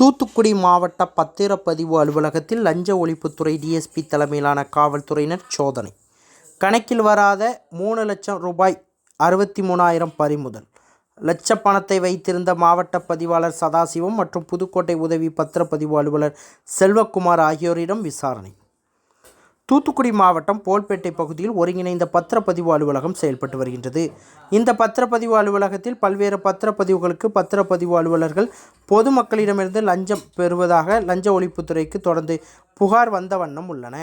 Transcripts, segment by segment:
தூத்துக்குடி மாவட்ட பத்திரப்பதிவு அலுவலகத்தில் லஞ்ச ஒழிப்புத்துறை டிஎஸ்பி தலைமையிலான காவல்துறையினர் சோதனை. கணக்கில் வராத மூணு லட்சம் ரூபாய் அறுபத்தி மூணாயிரம் பறிமுதல். லட்ச பணத்தை வைத்திருந்த மாவட்ட பதிவாளர் சதாசிவம் மற்றும் புதுக்கோட்டை உதவி பத்திரப்பதிவு அலுவலர் செல்வக்குமார் ஆகியோரிடம் விசாரணை. தூத்துக்குடி மாவட்டம் போல்பேட்டை பகுதியில் ஒருங்கிணைந்த பத்திரப்பதிவு அலுவலகம் செயல்பட்டு வருகின்றது. இந்த பத்திரப்பதிவு அலுவலகத்தில் பல்வேறு பத்திரப்பதிவுகளுக்கு பத்திரப்பதிவு அலுவலர்கள் பொதுமக்களிடமிருந்து லஞ்சம் பெறுவதாக லஞ்ச ஒழிப்புத்துறைக்கு தொடர்ந்து புகார் வந்த வண்ணம் உள்ளன.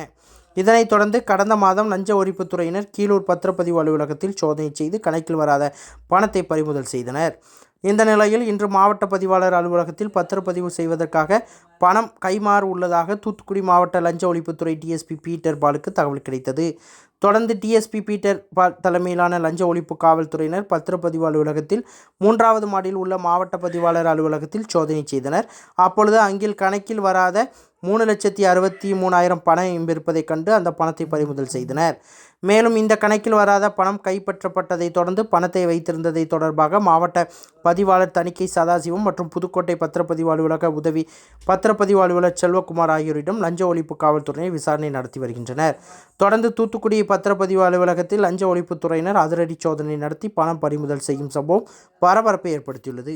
இதனைத் தொடர்ந்து கடந்த மாதம் லஞ்ச ஒழிப்புத்துறையினர் கீழூர் பத்திரப்பதிவு அலுவலகத்தில் சோதனை செய்து கணக்கில் வராத பணத்தை பறிமுதல் செய்தனர். இந்த நிலையில் இன்று மாவட்ட பதிவாளர் அலுவலகத்தில் பத்திரப்பதிவு செய்வதற்காக பணம் கைமாறு உள்ளதாக தூத்துக்குடி மாவட்ட லஞ்ச ஒழிப்புத்துறை டிஎஸ்பி பீட்டர் பாலுக்கு தகவல் கிடைத்தது. தொடர்ந்து டிஎஸ்பி பீட்டர் பால் தலைமையிலான லஞ்ச ஒழிப்பு காவல்துறையினர் பத்திரப்பதிவு அலுவலகத்தில் மூன்றாவது மாடியில் உள்ள மாவட்ட பதிவாளர் அலுவலகத்தில் சோதனை செய்தனர். அப்பொழுது அங்கில் கணக்கில் வராத மூணு லட்சத்தி அறுபத்தி மூணாயிரம் பணம் இருப்பதைக் கண்டு அந்த பணத்தை பறிமுதல் செய்தனர். மேலும் இந்த கணக்கில் வராத பணம் கைப்பற்றப்பட்டதை தொடர்ந்து பணத்தை வைத்திருந்ததை தொடர்பாக மாவட்ட பதிவாளர் தணிக்கை சதாசிவம் மற்றும் புதுக்கோட்டை பத்திரப்பதிவு அலுவலக உதவி பத்திரப்பதிவு அலுவலர் செல்வகுமார் ஆகியோரிடம் லஞ்ச ஒழிப்பு காவல்துறையினர் விசாரணை நடத்தி வருகின்றனர். தொடர்ந்து தூத்துக்குடி பத்திரப்பதிவு அலுவலகத்தில் லஞ்ச ஒழிப்புத்துறையினர் அதிரடி சோதனை நடத்தி பணம் பறிமுதல் செய்யும் சம்பவம் பரபரப்பை ஏற்படுத்தியுள்ளது.